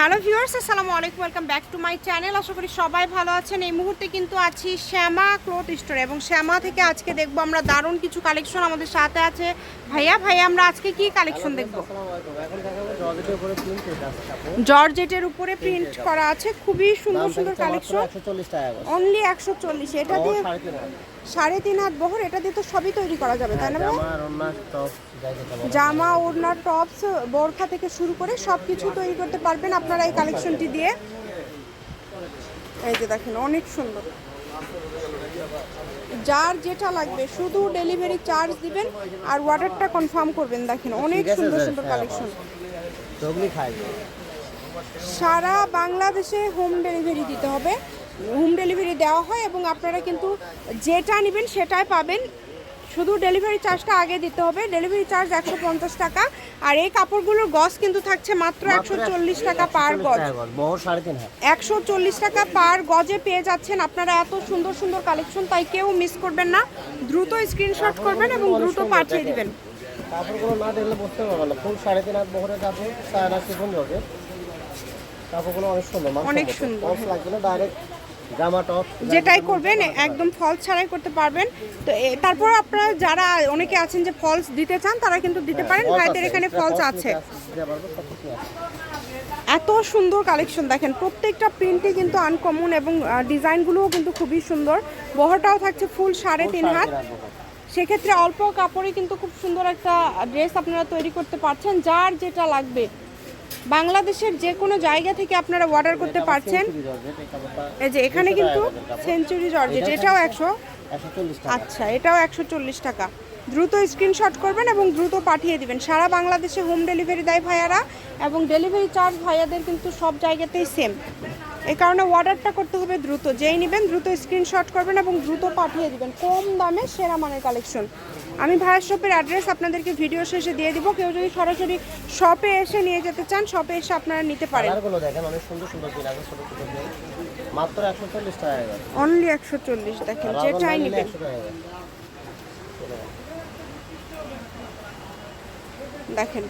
Hello viewers, আসসালামু আলাইকুম, welcome back to my channel. আশা করি সবাই ভালো আছেন। এই মুহূর্তে কিন্তু আছি শ্যামা ক্লথ স্টোরে এবং শ্যামা থেকে আজকে দেখব আমরা দারুণ কিছু কালেকশন আমাদের সাথে আছে। ভাইয়া ভাইয়া, আমরা আজকে কি কালেকশন দেখব? জর্জেটের উপরে প্রিন্ট করা আছে, খুবই সুন্দর সুন্দর কালেকশন। অনলি একশো চল্লিশ, এটা দিয়ে সাড়ে তিন। হাত বহর, এটা দিয়ে তো সবই তৈরি করা যাবে, তাই না জামা, ওড়না, টপস, বোরখা থেকে শুরু করে সব কিছু তৈরি করতে পারবেন। আপনারা এই কালেকশনটি দিয়ে এই যে দেখেন অনেক সুন্দর। যার যেটা লাগবে শুধু ডেলিভারি চার্জ দিবেন আর অর্ডারটা কনফার্ম করবেন দেখেন অনেক সুন্দর সুন্দর হ্যাঁ, কালেকশন সারা বাংলাদেশে হোম ডেলিভারি দিতে হবে। হোম ডেলিভারি দেওয়া হয় এবং আপনারা কিন্তু যেটা নেবেন সেটাই পাবেন। শুধু ডেলিভারি চার্জটা আগে দিতে হবে। ডেলিভারি চার্জ একশো পঞ্চাশ টাকা। আর এই কাপড়গুলোর গজ কিন্তু থাকছে মাত্র একশো চল্লিশ টাকা পার গজ। একশো চল্লিশ টাকা পার গজে পেয়ে যাচ্ছেন আপনারা। এত সুন্দর সুন্দর কালেকশন তাই কেউ মিস করবেন না। দ্রুত স্ক্রিনশট করবেন এবং দ্রুত পাঠিয়ে দিবেন। কাপড়গুলো না দেখলে বুঝতে পারবে না। ফুল সাড়ে তিন হাত বহরের কাপড় কাপড়গুলো অনেক সুন্দর অনেক সুন্দর, লাগবে না ডাইরেক্ট যেটাই করবেন একদম ফলস ছাড়াই করতে পারবেন। তো তারপর আপনারা যারা অনেকে আছেন যে ফলস দিতে চান তারা কিন্তু দিতে পারেন। ভাইদের এখানে ফলস আছে। এত সুন্দর কালেকশন দেখেন প্রত্যেকটা প্রিন্টই কিন্তু আনকমন এবং ডিজাইনগুলোও কিন্তু খুবই সুন্দর। বহরটাও থাকছে ফুল সাড়ে তিন হাত। সেক্ষেত্রে অল্প কাপড়ে কিন্তু খুব সুন্দর একটা ড্রেস আপনারা তৈরি করতে পারছেন। যার যেটা লাগবে বাংলাদেশের যে কোনো জায়গা থেকে আপনারা অর্ডার করতে পারছেন। এই যে এখানে কিন্তু সেঞ্চুরি জর্জেট এটাও একশো আচ্ছা এটাও একশো চল্লিশ টাকা। দ্রুত স্ক্রিনশট করবেন এবং দ্রুত পাঠিয়ে দিবেন। সারা বাংলাদেশে হোম ডেলিভারি দেয় ভাইয়ারা এবং ডেলিভারি চার্জ ভাইয়াদের কিন্তু সব জায়গাতেই সেম এই কারণে অর্ডারটা করতে হবে দ্রুত। যেই নেবেন দ্রুত স্ক্রিনশট করবেন এবং দ্রুত পাঠিয়ে দিবেন। কম দামে সেরা মানের কালেকশন আমি ভাইয়ের শপের অ্যাড্রেস আপনাদেরকে ভিডিও শেষে দিয়ে দিব। কেউ যদি সরাসরি শপে এসে নিয়ে যেতে চান শপে এসে আপনারা নিতে পারেন। কালারগুলো দেখেন অনেক সুন্দর সুন্দর পিন আছে ছোট ছোট পিন মাত্র একশো চল্লিশ টাকা অনলি একশো চল্লিশ দেখেন যেটাই নেবেন। একশো টাকা করে দেখেন।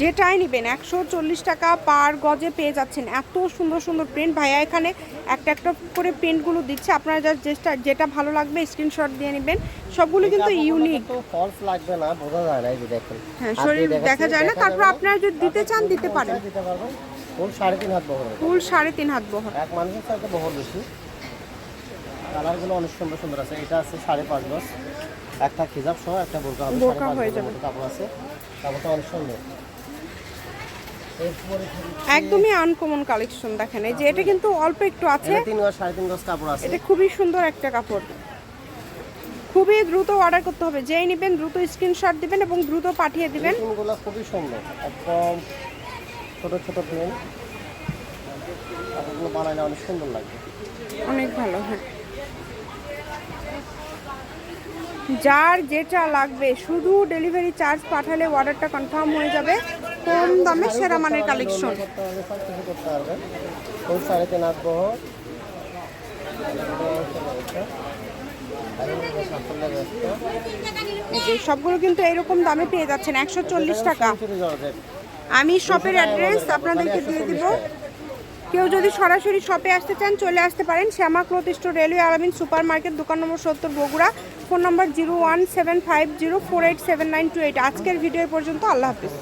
যেটাই নেবেন একশো চল্লিশ টাকা পার গজে পেয়ে যাচ্ছেন। এত সুন্দর সুন্দর প্রিন্ট ভাইয়া এখানে একটা একটা করে প্রিন্টগুলো দিচ্ছে। আপনারা যা যেটা যেটা ভালো লাগবে স্ক্রিনশট দিয়ে নেবেন। সবগুলো কিন্তু ইউনিক ফলস লাগবে না বোঝা যায় না এই যে দেখেন। হ্যাঁ শরীর দেখা যায় না। তারপর আপনারা যদি দিতে চান দিতে পারেন। দিতে পারবেন। ফুল সাড়ে তিন হাত বহর। ফুল সাড়ে তিন হাত বহর। এক মানুষের সাথে বহর বেশি। কালারগুলো অনেক সুন্দর সুন্দর আছে। এটা আছে সাড়ে পাঁচ গজ। একটা খিজাব সহ একটা বোরকা হবে। বোরকা হয়ে যাবে। কাপড় আছে। কাপড়টা অনেক সুন্দর। একদমই আনকমন কালেকশন দেখেন। এই যে এটা কিন্তু অল্প একটু আছে। তিন গজ সাড়ে তিন গজ কাপড় আছে। এটা খুবই সুন্দর একটা কাপড়। খুবই দ্রুত অর্ডার করতে হবে। যেই নেবেন দ্রুত স্ক্রিনশট দিবেন এবং দ্রুত পাঠিয়ে দিবেন। পিনগুলো খুবই সুন্দর। একদম ছোট ছোট পিন কাপড়গুলো বানাইলে অনেক সুন্দর লাগবে। অনেক ভালো হ্যাঁ। যার যেটা লাগবে, শুধু ডেলিভারি চার্জ পাঠালে অর্ডারটা কনফার্ম হয়ে যাবে। কম দামে সেরা মানের কালেকশন সবগুলো কিন্তু এরকম দামে পেয়ে যাচ্ছেন, একশো চল্লিশ টাকা। আমি শপের অ্যাড্রেস আপনাদেরকে দিয়ে দিব। কেউ যদি সরাসরি শপে আসতে চান, চলে আসতে পারেন। Shyama cloth store railway Alamin super market দোকান নম্বর সত্তর, Bogura. Phone number zero one seven five zero four eight seven nine two eight. আজকের ভিডিও পর্যন্ত। আল্লাহ হাফিজ।